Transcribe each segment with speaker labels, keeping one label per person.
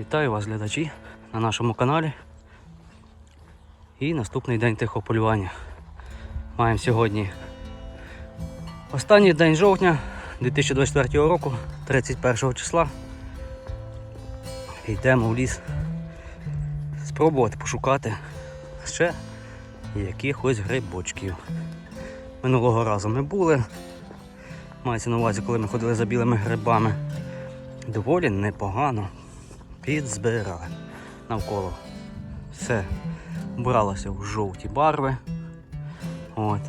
Speaker 1: Вітаю вас, глядачі, на нашому каналі. І наступний день тихого полювання. Маємо сьогодні останній день жовтня 2024 року, 31 числа. Йдемо в ліс спробувати пошукати ще якихось грибочків. Минулого разу ми були. Мається на увазі, коли ми ходили за білими грибами. Доволі непогано підзбирали навколо. Все бралося в жовті барви. От.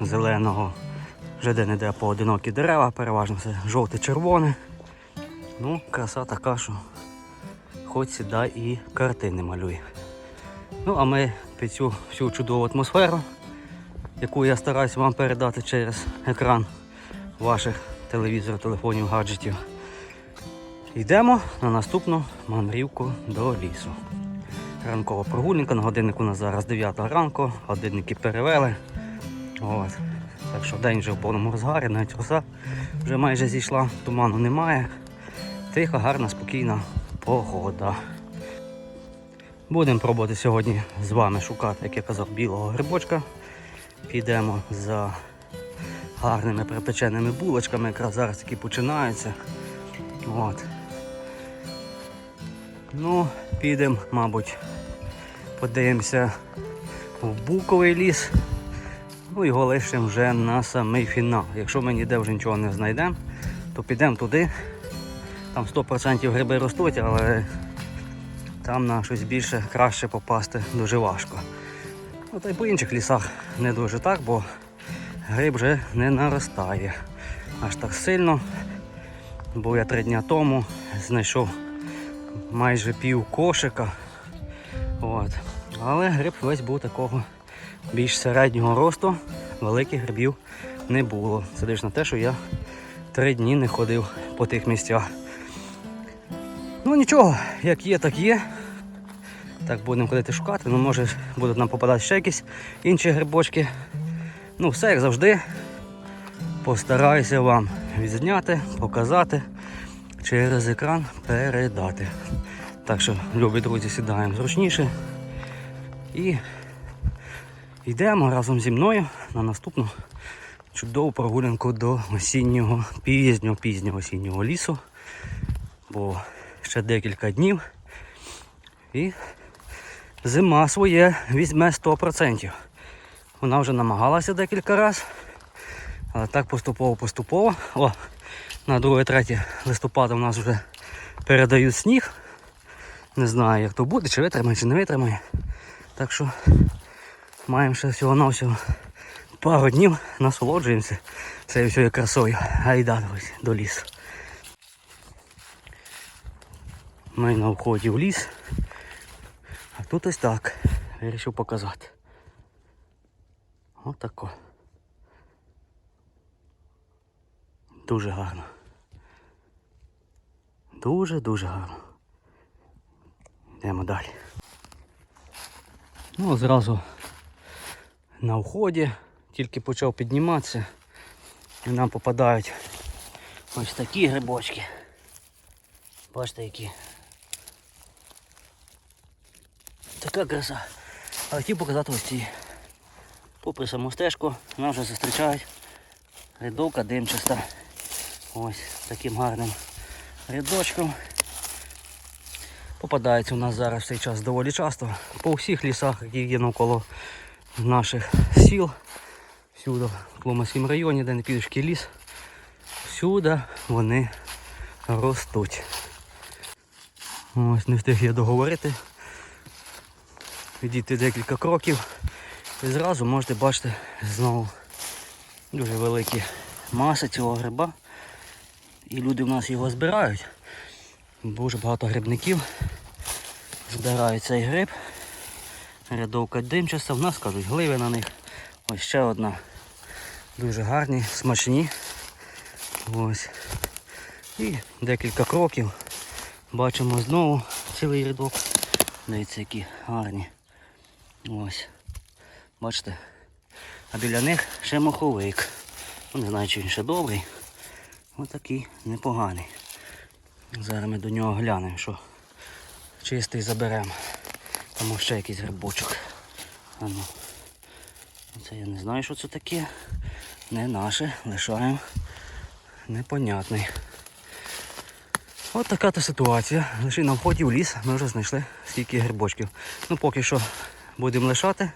Speaker 1: Зеленого вже де-не-де поодинокі дерева, переважно все жовте-червоне. Ну, краса така, що хоч сідай і картини малює. Ну, а ми під цю всю чудову атмосферу, яку я стараюся вам передати через екран ваших телевізорів, телефонів, гаджетів. Йдемо на наступну мандрівку до лісу. Ранкова прогулянка, на годиннику у нас зараз 9 ранку, годинники перевели. От. Так що день вже в повному розгарі, навіть роса вже майже зійшла, туману немає. Тиха, гарна, спокійна погода. Будемо пробувати сьогодні з вами шукати, як я казав, білого грибочка. Підемо за гарними припеченими булочками, якраз зараз такі починаються. От. Ну, підемо, мабуть, подивимося в буковий ліс. Ну, його лишимо вже на самий фінал. Якщо ми ніде вже нічого не знайдемо, то підемо туди. Там 100% гриби ростуть, але там на щось більше краще попасти дуже важко. Ну, та й по інших лісах не дуже так, бо гриб вже не наростає аж так сильно. Був я три дні тому, знайшов майже пів кошика. От. Але гриб весь був такого більш середнього росту, великих грибів не було. Це лише на те, що я три дні не ходив по тих місцях. Ну нічого, як є, так є. Так будемо ходити шукати. Ну, може будуть нам попадати ще якісь інші грибочки. Ну, все як завжди. Постараюся вам відзняти, показати, через екран передати. Так що, любі друзі, сідаємо зручніше і йдемо разом зі мною на наступну чудову прогулянку до осіннього, пізнього, пізнього осіннього лісу. Бо ще декілька днів і зима своє візьме 100%. Вона вже намагалася декілька разів. Але так поступово-поступово. О, на 2-3 листопада у нас вже передають сніг. Не знаю, як то буде, чи витримає, чи не витримає. Так що маємо ще всього-навсього пару днів, насолоджуємося цією всією красою. Гайда до лісу. Ми на вході в ліс. А тут ось так. Вирішив показати. Отако. Дуже гарно. Дуже-дуже гарно. Йдемо далі. Ну, зразу на вході, тільки почав підніматися і нам попадають ось такі грибочки. Бачите які. Така краса. А хотів показати ось ці. Попри саму стежку нам вже зустрічають рядовка димчаста. Ось таким гарним рядочком. Попадається у нас зараз цей час доволі часто. По всіх лісах, які є навколо наших сіл. Всюди, в Кломацькому районі, де не підушки ліс, всюди вони ростуть. Ось не встиг я договорити. Відійти декілька кроків і зразу можете бачити знову дуже великі маси цього гриба. І люди в нас його збирають. Дуже багато грибників збирають цей гриб. Рядовка димчаста, в нас кажуть гливи на них. Ось ще одна. Дуже гарні, смачні. Ось. І декілька кроків. Бачимо знову цілий рядок. Дивіться, які гарні. Ось. Бачите? А біля них ще моховик. Ну, Не знаю, чи він ще добрий. Ось такий непоганий. Зараз ми до нього глянемо, що чистий заберемо. Тому ще якийсь грибочок. А. Це я не знаю, що це таке. Не наше, лишаємо. Непонятний. От така то ситуація. Лише на вході в ліс ми вже знайшли скільки грибочків. Ну поки що будемо лишати.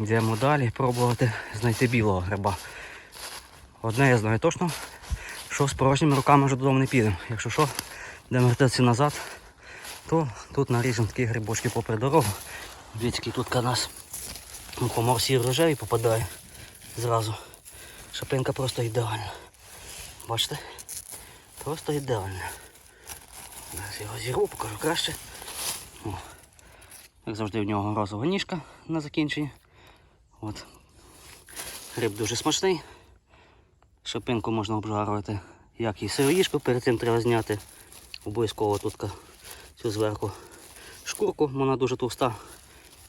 Speaker 1: Йдемо далі пробувати знайти білого гриба. Одне я знаю точно, що з порожніми руками вже додому не підемо. Якщо що, будемо вертатися назад, то тут наріжемо такі грибочки попри дорогу. Дивіться, який тут канас. Ну, комар сір рожевий попадає зразу. Шапинка просто ідеальна. Бачите? Просто ідеальна. Зараз його зірву, покажу краще. О. Як завжди в нього розова ніжка на закінченні. От. Гриб дуже смачний. Шапинку можна обжарувати, як і сироїшку, перед цим треба зняти. Обов'язково тут цю зверху шкурку, вона дуже товста.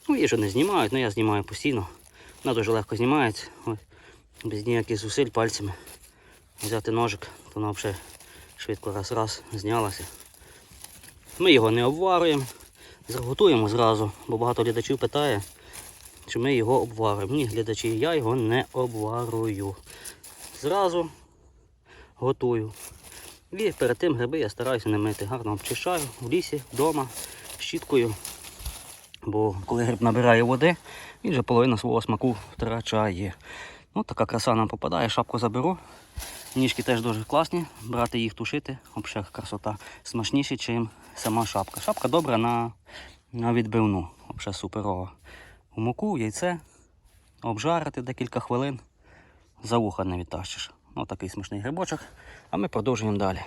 Speaker 1: Ну, ж не знімають, але я знімаю постійно. Вона дуже легко знімається. Ось. Без ніяких зусиль пальцями. Взяти ножик, то вона взагалі швидко раз-раз знялася. Ми його не обварюємо, заготуємо зразу, бо багато глядачів питає, чи ми його обварюємо. Ні, глядачі, я його не обварую. Зразу готую. І перед тим гриби я стараюся не мити. Гарно обчищаю в лісі, вдома, щіткою. Бо коли гриб набирає води, він же половину свого смаку втрачає. Ну, така краса нам попадає, шапку заберу. Ніжки теж дуже класні, брати їх тушити, взагалі красота. Смачніше, ніж сама шапка. Шапка добра на, на відбивну, взагалі суперова. У муку, яйце, обжарити декілька хвилин, за вуха не відтащиш. Ось такий смачний грибочок. А ми продовжуємо далі.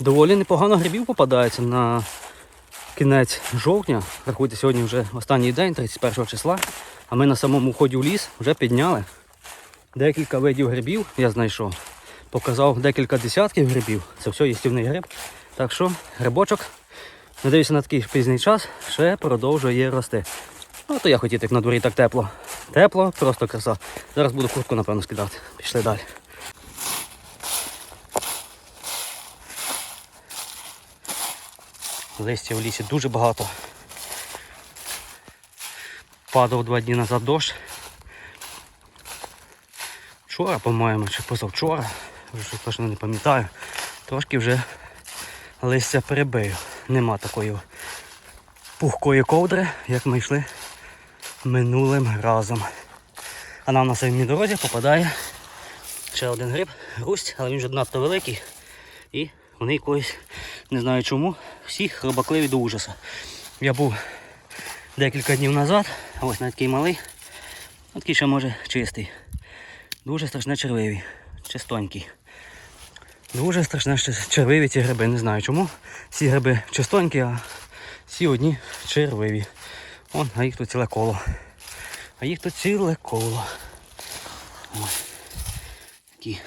Speaker 1: Доволі непогано грибів попадається на кінець жовтня. Рахуйте, сьогодні вже останній день, 31 числа. А ми на самому вході в ліс вже підняли декілька видів грибів. Я знайшов. Показав декілька десятків грибів. Це все їстівний гриб. Так що грибочок, надіюся, на такий пізній час ще продовжує рости. Ну, то я хотів, як на дворі так тепло. Тепло, просто краса. Зараз буду куртку, напевно, скидати. Пішли далі. Листя в лісі дуже багато. Падав два дні назад дощ. Вчора, по-моєму, чи позавчора, вже точно не пам'ятаю. Трошки вже листя перебив. Нема такої пухкої ковдри, як ми йшли минулим разом. А нам на самій дорозі попадає ще один гриб, грусть, але він вже надто великий. І вони якоїсь, не знаю чому, всі хробакливі до ужаса. Я був декілька днів назад, ось на такий малий, такий ще може чистий. Дуже страшне червиві, чистонький. Дуже страшне червиві ці гриби, не знаю чому. Ці гриби чистонькі, а ці одні червиві. Вон, а їх тут ціле коло. А їх тут ціле коло. Ось. Такі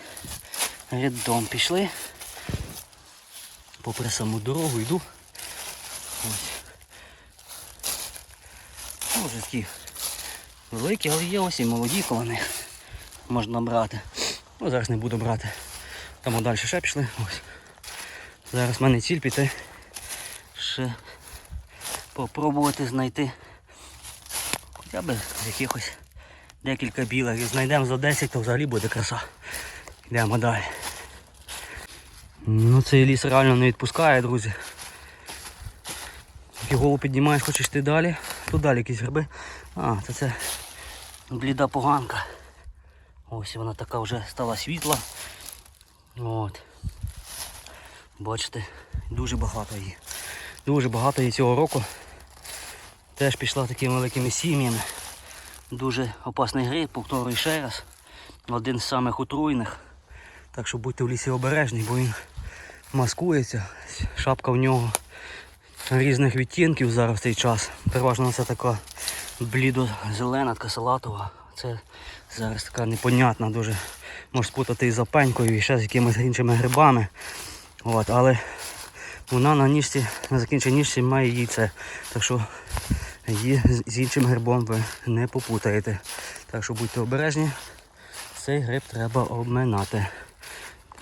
Speaker 1: рядом пішли. Попри саму дорогу йду. Ось. Може такі великі, але є ось і молоді коло них. Можна брати. Ну, зараз не буду брати. Там далі ще пішли. Ось. Зараз в мене ціль піти. Ще попробувати знайти хоча б якихось декілька білих. Як знайдемо за 10, то взагалі буде краса. Йдемо далі. Ну цей ліс реально не відпускає, друзі. Як голову піднімаєш, хочеш йти далі, тут далі якісь гриби. А, то це бліда поганка. Ось вона така вже стала світла. От. Бачите, дуже багато її. Дуже багато її цього року. Теж пішла такими великими сім'ями. Дуже опасний гриб, повторюю ще раз. Один з самих отруйних. Так що будьте в лісі обережні, бо він маскується. Шапка в нього різних відтінків зараз в цей час. Переважно це така блідо-зелена, така салатова. Це зараз така непонятна, дуже може спутати із запенькою і ще з якимись іншими грибами. От, але вона на ніжці, на закінченій ніжці має яйце. Так що її з- іншим грибом ви не попутаєте. Так що будьте обережні, цей гриб треба обминати.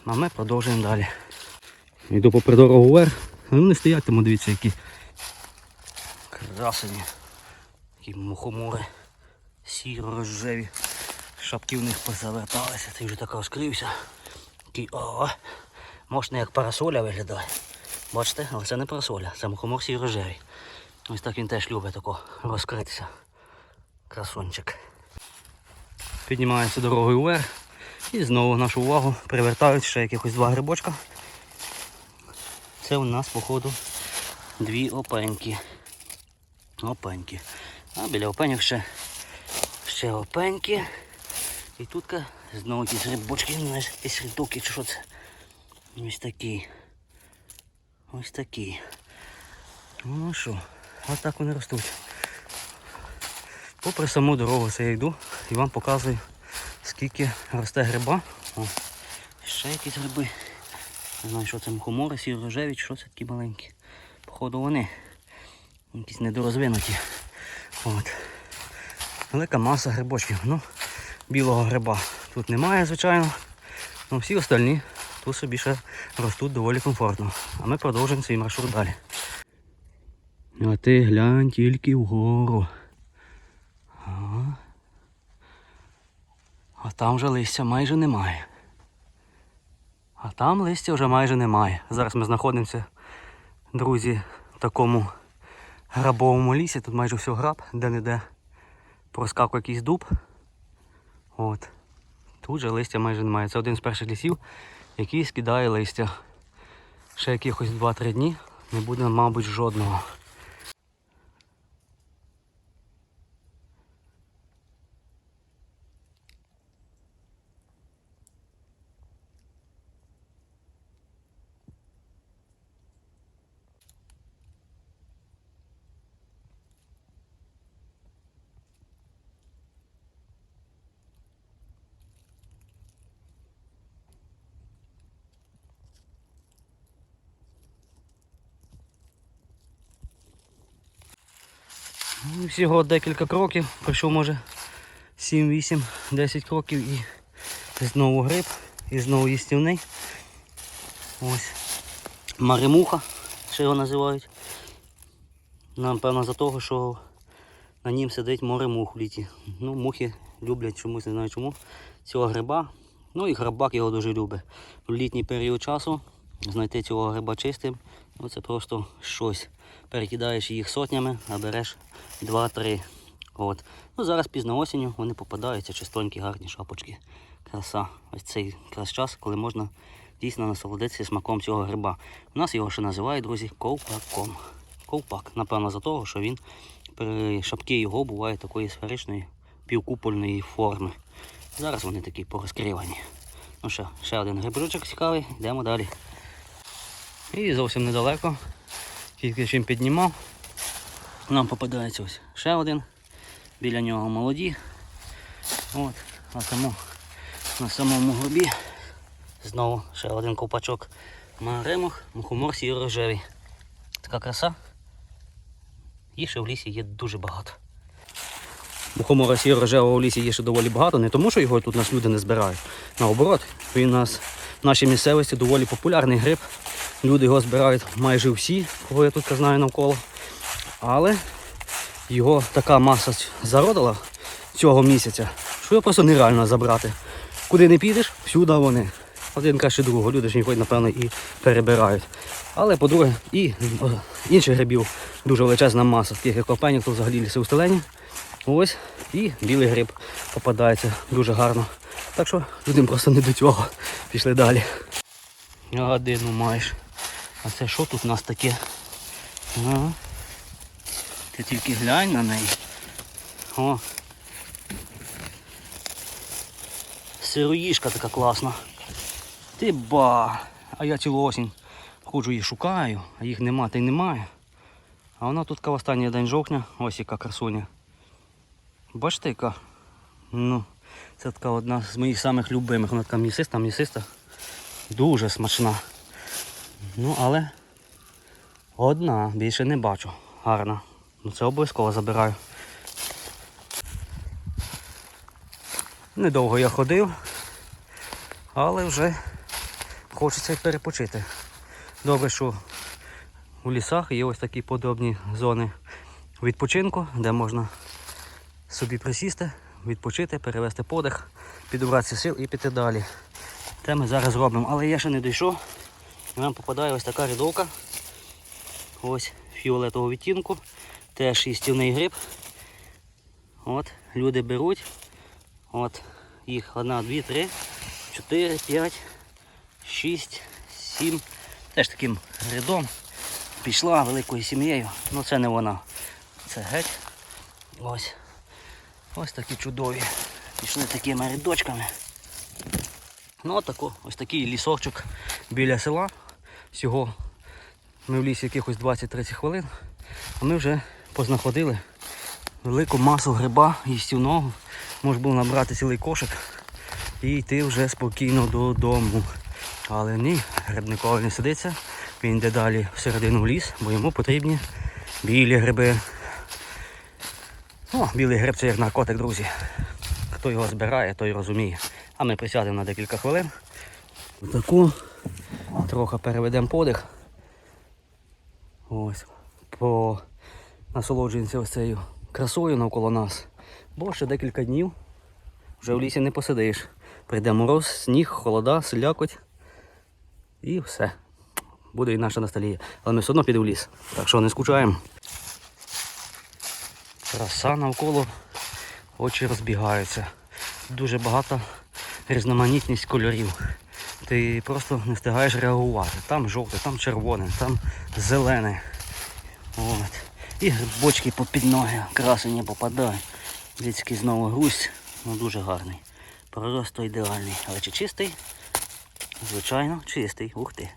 Speaker 1: А ми продовжуємо далі. Йду попри дорогу вверх. А Вони стоять, тому дивіться, які красені. Такі мухомори. Сіро рожеві. Шапки в них позаверталися. Цей вже так розкрився. Такий о, можна як парасоля виглядає. Бачите, але це не парасоля, це мухомор сіро рожевий. Ось так він теж любить тако розкритися. Красунчик. Піднімається дорогою вверх. І знову нашу увагу привертають ще якихось два грибочка. Це у нас, походу, дві опеньки. Опеньки. А біля опеньок ще, ще опеньки. І тут знову якісь грибочки, якісь рядоки чи що це. Ось такі. Ось такі. Ну що, ось так вони ростуть. Попри саму дорогу це я йду і вам показую, скільки росте гриба. О, ще якісь гриби. Не знаю, що це мухомори, сіро рожеві, що це такі маленькі. Походу вони якісь недорозвинуті. От. Велика маса грибочків. Ну, білого гриба тут немає, звичайно. Ну, всі остальні тут собі ще ростуть доволі комфортно. А ми продовжуємо свій маршрут далі. А ти глянь тільки вгору. Ага. А там вже листя майже немає. А там листя вже майже немає. Зараз ми знаходимося, друзі, в такому грабовому лісі. Тут майже все граб, де-не-де проскакує якийсь дуб. От. Тут же листя майже немає. Це один з перших лісів, який скидає листя. Ще якихось 2-3 дні не буде, мабуть, жодного. Всього декілька кроків, пройшов може 7, 8, 10 кроків і знову гриб, і знову їстівний. Ось. Маремуха, що його називають. Напевно за того, що на нім сидить море мух в літі. Ну, мухи люблять чомусь, не знаю чому, цього гриба. Ну і грабак його дуже любить. В літній період часу знайти цього гриба чистим, ну це просто щось. Перекидаєш їх сотнями, а береш 2-3. От. Ну, зараз пізно осінню вони попадаються, чистонькі, гарні шапочки. Краса. Ось цей якраз час, коли можна дійсно насолодитися смаком цього гриба. У нас його ще називають, друзі, ковпаком. Ковпак, напевно, за того, що він при шапки його буває такої сферичної півкупольної форми. Зараз вони такі порозкривані. Ну що, ще один грибочок цікавий, йдемо далі. І зовсім недалеко, тільки чим піднімав, нам попадається ось ще один. Біля нього молоді. От, а тому на самому горбі знову ще один ковпачок маремох, мухомор сіро рожевий. Така краса. Їх ще в лісі є дуже багато. Мухомора сіро рожевого в лісі є ще доволі багато, не тому, що його тут нас люди не збирають. Наоборот, він у нас в нашій місцевості доволі популярний гриб. Люди його збирають майже всі, кого я тут знаю навколо. Але його така маса зародила цього місяця, що його просто нереально забрати. Куди не підеш, всюди вони. Один краще другого. Люди ж їх, напевно, і перебирають. Але, по-друге, і інших грибів дуже величезна маса, таких як опенів, то взагалі ліси устелені. Ось і білий гриб попадається дуже гарно. Так що людям просто не до цього. Пішли далі. Годину маєш. А це що тут у нас таке? Ага. Ти тільки глянь на неї. О. Сироїшка така класна. Ти ба! А я цілу осінь ходжу і шукаю, а їх нема, та й немає. А вона тут в останній день жовтня, ось яка красуня. Бачите, яка? Ну, це така одна з моїх самих любимих. Вона така м'ясиста, м'ясиста. Дуже смачна. Ну, але одна, більше не бачу. Гарна. Ну це обов'язково забираю. Недовго я ходив, але вже хочеться перепочити. Добре, що у лісах є ось такі подобні зони відпочинку, де можна собі присісти, відпочити, перевести подих, підібратися сил і піти далі. Це ми зараз робимо. Але я ще не дійшов. Нам попадає ось така рядовка. Ось фіолетового відтінку. Теж їстівний гриб. От, люди беруть. От, їх одна, дві, три, чотири, п'ять, шість, сім. Теж таким рядом. Пішла великою сім'єю. Ну це не вона. Це геть. Ось. Ось такі чудові. Пішли такими рядочками. Ну отако, ось такий лісочок біля села. Всього ми в лісі якихось 20-30 хвилин. А ми вже познаходили велику масу гриба їстівного. Можна було набрати цілий кошик і йти вже спокійно додому. Але ні, грибникові не сидиться. Він йде далі всередину в ліс, бо йому потрібні білі гриби. О, білий гриб це як наркотик, друзі. Хто його збирає, той розуміє. А ми присядемо на декілька хвилин. Таку трохи переведемо подих. Ось. По насолоджуємося ось цією красою навколо нас. Бо ще декілька днів вже в лісі не посидиш. Прийде мороз, сніг, холода, слякоть. І все. Буде і наша ностальгія. Але ми все одно підемо в ліс. Так що не скучаємо. Краса навколо очі розбігаються. Дуже багато різноманітність кольорів. Ти просто не встигаєш реагувати. Там жовте, там червоне, там зелене. От. І грибочки попід ноги, красені попадають. Людський знову грусть, ну дуже гарний. Просто ідеальний. Але чи чистий? Звичайно, чистий. Ух ти.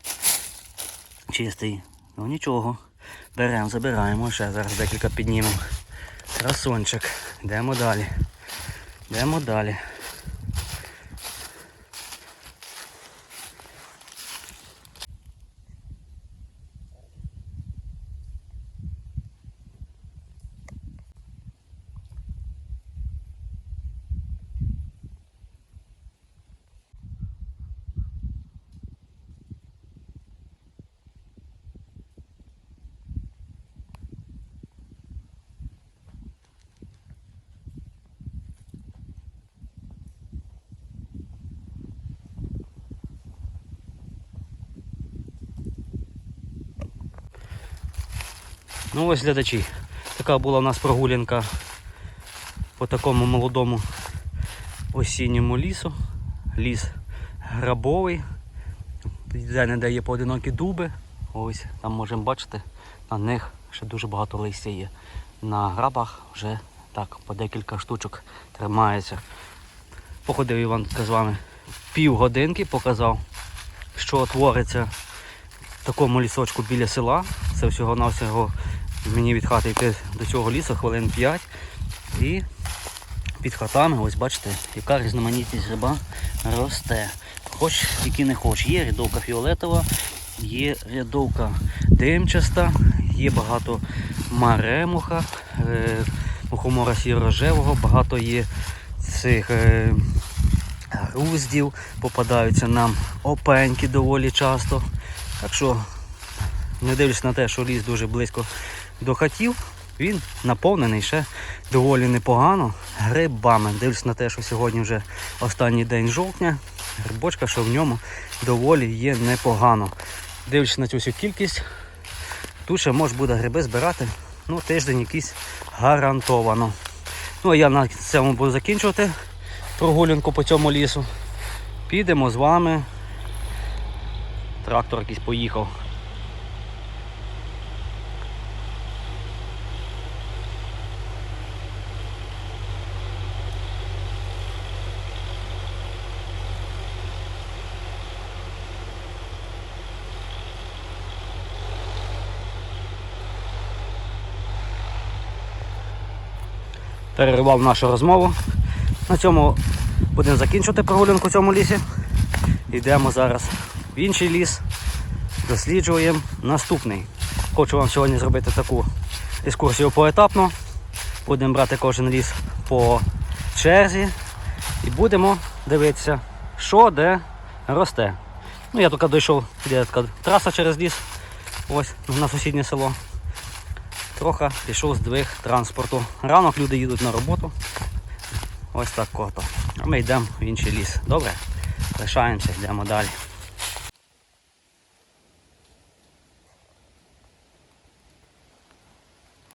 Speaker 1: Чистий. Ну нічого. Беремо, забираємо ще зараз декілька піднімемо. Красончик. Йдемо далі. Йдемо далі. Ну ось глядачі. Така була у нас прогулянка по такому молодому осінньому лісу. Ліс грабовий. Де не де є поодинокі дуби. Ось там можемо бачити, на них ще дуже багато листя є. На грабах вже так по декілька штучок тримається. Походив Іван з вами півгодинки, показав, що твориться в такому лісочку біля села. Це всього-навсього мені від хати йти до цього лісу хвилин 5. І під хатами, ось бачите, яка різноманітність гриба росте. Хоч тільки не хоч. Є рядовка фіолетова, є рядовка димчаста, є багато маремуха, е, мухомора сіро-рожевого, багато є цих е, груздів, попадаються нам опеньки доволі часто. Так що, не дивлячись на те, що ліс дуже близько до хатів, він наповнений ще доволі непогано грибами. Дивлюсь на те, що сьогодні вже останній день жовтня, грибочка, що в ньому доволі є непогано. Дивлячись на цю всю кількість, тут ще можна буде гриби збирати ну, тиждень якийсь гарантовано. Ну а я на цьому буду закінчувати прогулянку по цьому лісу. Підемо з вами. Трактор якийсь поїхав. Перервав нашу розмову. На цьому будемо закінчувати прогулянку в цьому лісі. Йдемо зараз в інший ліс, досліджуємо наступний. Хочу вам сьогодні зробити таку екскурсію поетапно. Будемо брати кожен ліс по черзі і будемо дивитися, що де росте. Ну, я тільки дійшов, де така траса через ліс, ось на сусіднє село. Трохи пішов здвиг транспорту. Ранок люди їдуть на роботу. Ось так кото. А ми йдемо в інший ліс. Добре? Лишаємося, йдемо далі.